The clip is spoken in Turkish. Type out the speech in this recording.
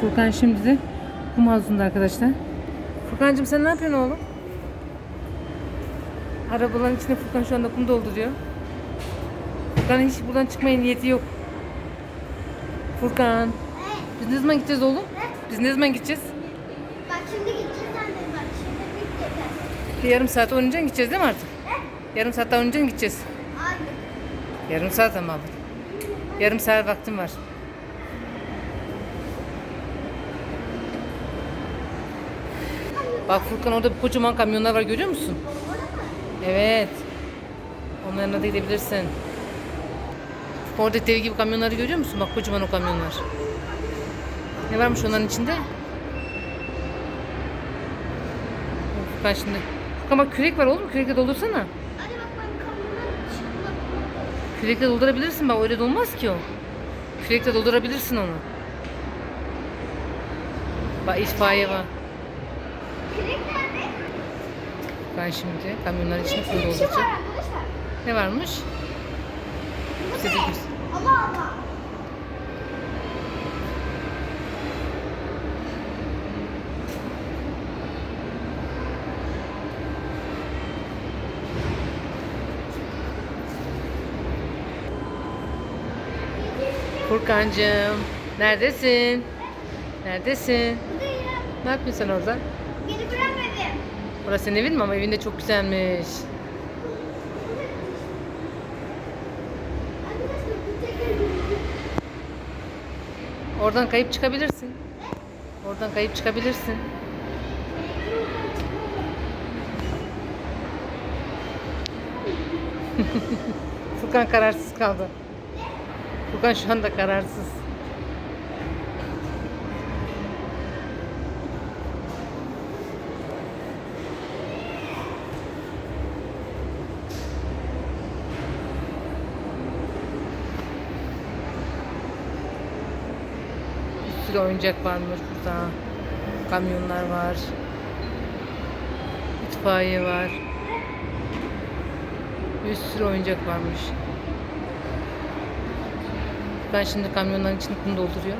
Furkan şimdi de kum havuzunda arkadaşlar. Furkancığım sen ne yapıyorsun oğlum? Arabaların içine Furkan şu anda kum dolduruyor. Furkan'ın hiç buradan çıkmaya niyeti yok. Furkan. Biz ne zaman gideceğiz oğlum? Biz ne zaman gideceğiz? Bak şimdi gideceğiz anne bak şimdi bitti. Bir yarım saat oynayınca gideceğiz değil mi artık? Yarım saat daha oynayınca gideceğiz. Hayır. Yarım saat ama abi. Yarım saat vaktim var. Bak Furkan orada kocaman kamyonlar var görüyor musun? Evet. Onların da gidebilirsin. Orada dev gibi kamyonları görüyor musun? Bak kocaman o kamyonlar. Ne varmış onların içinde? Furkan şimdi. Furkan bak kürek var oğlum. Kürekle doldursana. Kürekle doldurabilirsin bak öyle dolmaz ki o. Kürekle doldurabilirsin onu. Bak itfaiye var. Kürek nerede? Ben şimdi kamyonların içine var dolduracağım. Ne varmış? Ne? bir- Allah Allah. Furkancığım neredesin? Neredesin? Ne yapıyorsun orada? Beni göremedim. Burası senin evin mi ama evin de çok güzelmiş. Oradan kayıp çıkabilirsin. Oradan kayıp çıkabilirsin. Furkan kararsız kaldı. Furkan şu anda kararsız. Sürü oyuncak varmış burada. Kamyonlar var. İtfaiye var. Bir sürü oyuncak varmış. Ben şimdi kamyonların içini kum dolduruyor.